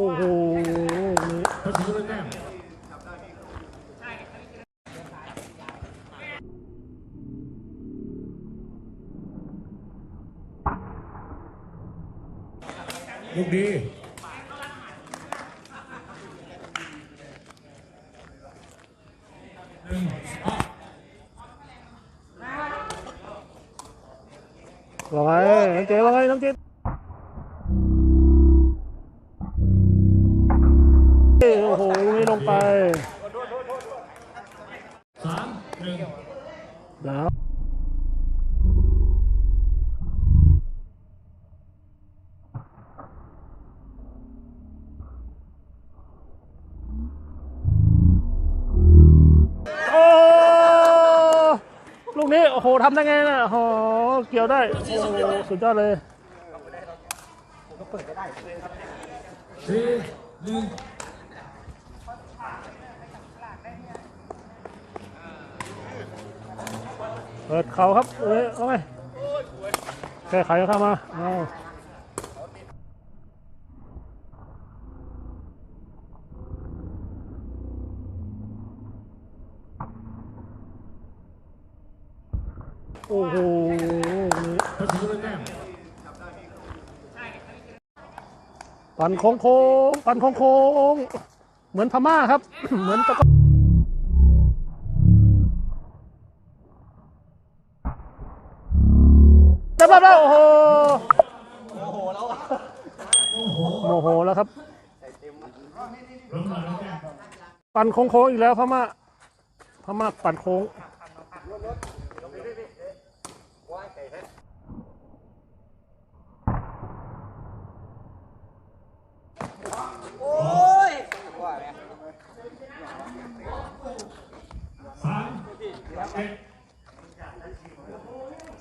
โอ้โหเขาถือเลยแต้มลูกดีหนึ่งอะว่าไงน้องเจว่าไงน้องเจ หทำได้ไงนะโอ้โหเกี่ยวได้โอ้โหสุดยอดเลยเปิดเขาครับเอ้ยเอาไหมแก้ไขเข้ามาเอา โอ้โหเขาถือเลยแต้มปั่นโค้งโค้งปั่นโค้งโค้งเหมือนพม่าครับ เหมือนตะก้อได้ปั๊บแล้วโอ้โหโมโหแล้วโมโหแล้วครับ ปั่นโค้งโค้งอีกแล้วพม่าพม่าปั่นโค้ง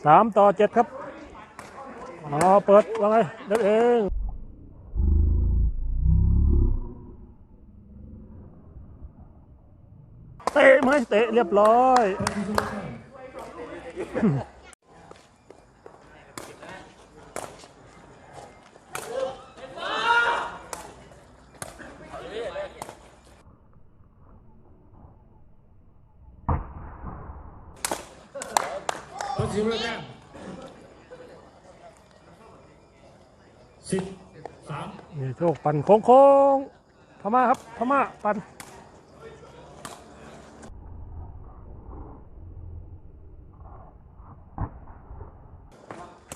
สามต่อเจ็ดครับอ๋อเปิดว่าไงเด็กเองเตะไหมเตะเรียบร้อย เขาถือเลยแต้มสิบสามนี่โชคปั่นโค้งโค้งพม่าครับพม่าปั่น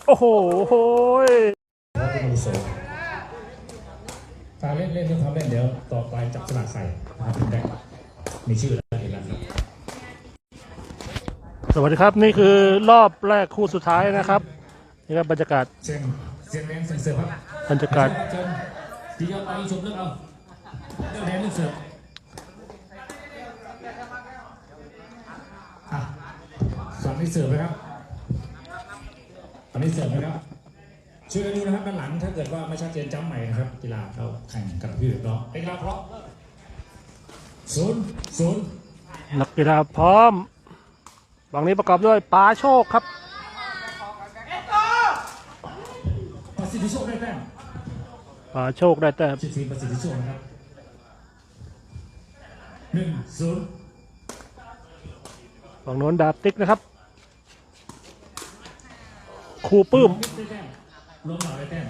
โอ้โหโหยวัดที่มันสูงการเล่นเล่นต้องทำเล่นเดี๋ยวต่อไปจับสลากใส่มาถึงได้มีชื่อแล้วเห็นแล้วครับ สวัสดีครับนี่คือรอบแรกคู่สุดท้ายนะครับนี่ครับบรรยากาศเสียงเสียงแดนเสียงเสิร์ฟครับบรรยากาศเชิญที่ยอดไปชมเลือกเอาเลือกแดนเลือกเสิร์ฟอะฝั่งนี้เสิร์ฟนะครับฝั่งนี้เสิร์ฟนะครับช่วยกันดูนะครับด้านหลังถ้าเกิดว่าไม่ชัดเจนจำใหม่นะครับกีฬาเข้าแข่งกันพี่เนาะเป็นกีฬาเพราะศูนย์ศูนย์นักกีฬาพร้อม ฝั่งนี้ประกอบด้วยปาโชคครับประสิทธิโชคได้แต้มปาโชคได้แต่ชื่อทีมประสิทธิโชคนะครับหนึ่งศูนย์ฝั่งโน้นดาบติ๊กนะครับครูปื้มได้แต้มลงหน่อยได้แต้ม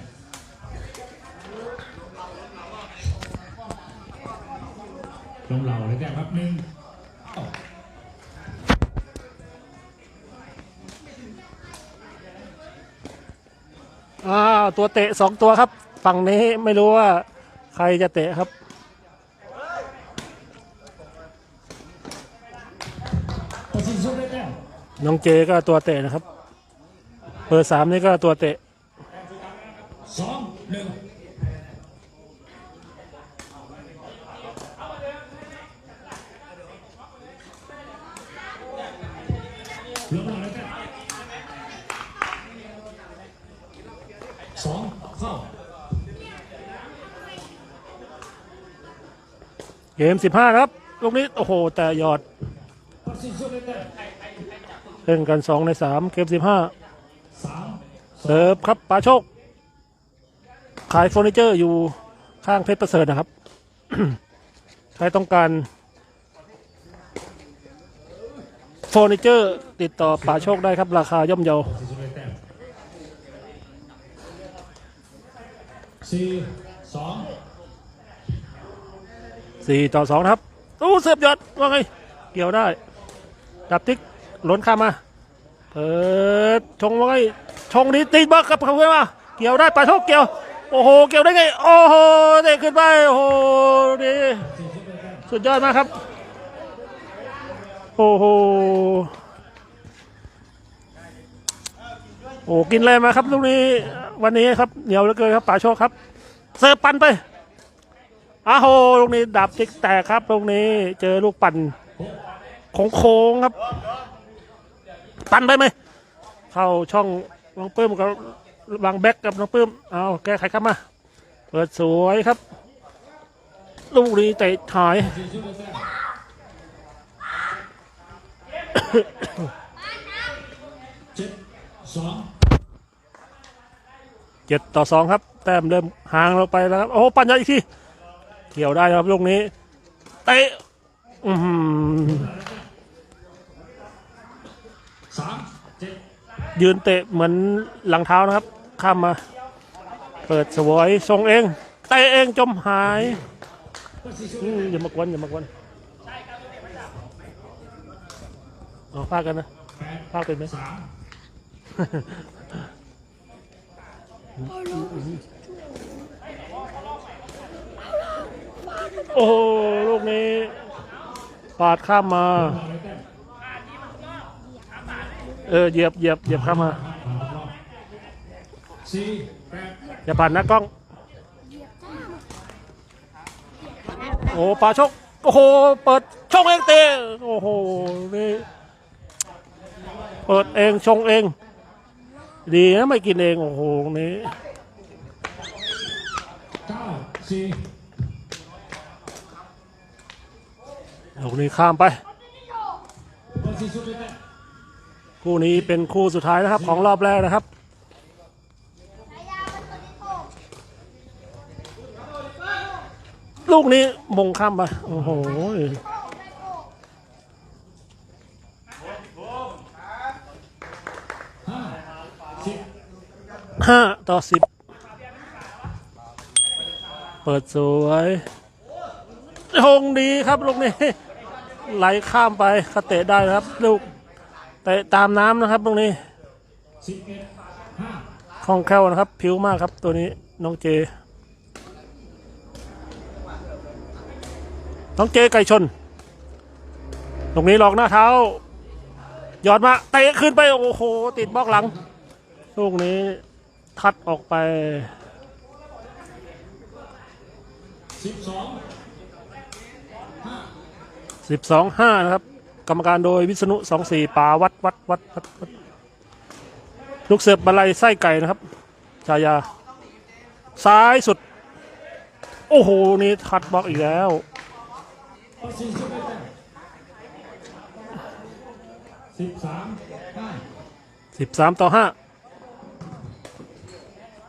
ลงเหล่าได้แต้มครับหนึ่ง อ่าตัวเตะสองตัวครับ ฝั่งนี้ไม่รู้ว่าใครจะเตะครับน้องเจก็ตัวเตะนะครับเบอร์สามนี่ก็ตัวเตะสองหนึ่งลงหน่อยได้แต้ม กมสิบห้าครับ ลูกนี้ โอ้โห แต่ยอดเล่นกันสองในสามเกมสิบห้าเสิร์ฟครับปาโชค ขายเฟอร์นิเจอร์อยู่ข้างเพชรประเสริฐนะครับ ใครต้องการเฟอร์นิเจอร์ติดต่อป่าโชคได้ครับ ราคาย่อมเยาสี่สอง สี่ต่อสองครับตู้เสียบยอดว่าไง เกี่ยวได้ ดับติ๊กหล้นข้ามมาเปิดชงว่าไงชงนี้ตีบล็อกครับเขาเพื่อนมาเกี่ยวได้ป่าโชคเกี่ยวโอ้โหเกี่ยวได้ไงโอ้โหเด็กขึ้นไปโอ้โหดีสุดยอดมากครับโอ้โหโอ้กินแรมาครับลูกนี้วันนี้ครับเหนียวเหลือเกินครับป่าโชคครับ เสิร์ฟปันไป อ้าโหลูกนี้ดับจิกแตกครับลูกนี้เจอลูกปั่นโค้งๆครับ ปั่นไปไหมเข้าช่องน้องปื้มกับวางแบ็กกับน้องปื้มเอาแก้ไขครับมาเปิดสวยครับ ลูกนี้เตะถอยเจ็ดต่อสองครับ แต้มเริ่มห่างเราไปแล้วครับ โอ้ ปั่นยาอีกที เกี่ยวได้ครับลูกนี้เตะอืมยืนเตะเหมือนหลังเท้านะครับ ข้ามมา เปิดสวยทรงเองเตะเองจมหายอย่ามากวนอย่ามากวนเอาพากันนะพาเป็นไหม โอ้โลูกนี้ ปาดข้ามมา เออเหยียบเหยียบเหยียบข้ามมา อย่าผ่านนะกล้อง โอ้ปาชก โอ้โห เปิดชงเองเตะโอ้โห นี่ เปิดเองชงเอง ดีนะไม่กินเอง โอ้โห นี้สี่ ลูกนี้ข้ามไปสี่สิบเอ็ดแต้มคู่นี้เป็นคู่สุดท้ายนะครับของรอบแรกนะครับลูกนี้มงข้ามไปโอ้โหห้าสิบห้าต่อสิบเปิดสวย หงดีครับลูกนี้ ไหลข้ามไปเขาเตะได้นะครับ ลูกเตะตามน้ำนะครับลูกนี้สิบเอ็ดห้าคล่องแคล่วนะครับ ผิวมากครับตัวนี้น้องเจ น้องเจไก่ชน ตรงนี้หลอกหน้าเท้าหยอดมาเตะขึ้นไป โอ้โห ติดบล็อกหลัง ลูกนี้ทัดออกไปสิ บสองสิบสองห้านะครับ กรรมการโดยวิษณุสองสี่ป่าวัดวัดวัดวัดวัดลูกเสือบบรรลัยไส้ไก่นะครับชายา ซ้ายสุด โอ้โห นี่ทัดบล็อกอีกแล้วสิบสามสิบสามต่อห้า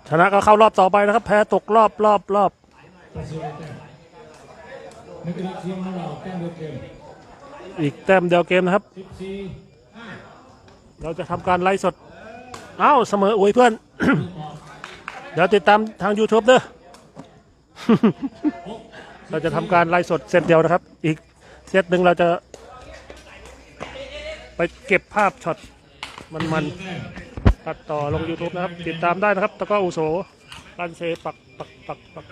ชนะก็เข้ารอบต่อไปนะครับ แพ้ตกรอบรอบรอบ สี่สิบเอ็ดแต้ม นักกีฬาทีมของเราแต้มเดียวเกมอีกแต้มเดียวเกมนะครับ สิบสี่ห้าเราจะทำการไล่สด เอ้าเสมออุ้ยเพื่อน เดี๋ยวติดตามทาง YouTube เด้อ เราจะทำการไล่สดเซตเดียวนะครับ อีกเซตหนึ่งเราจะ ไปเก็บภาพช็อตมันแต้มๆตัดต่อลง YouTube นะครับ ติดตามได้นะครับตะกร้ออุโสรันเซปักปักปักปัก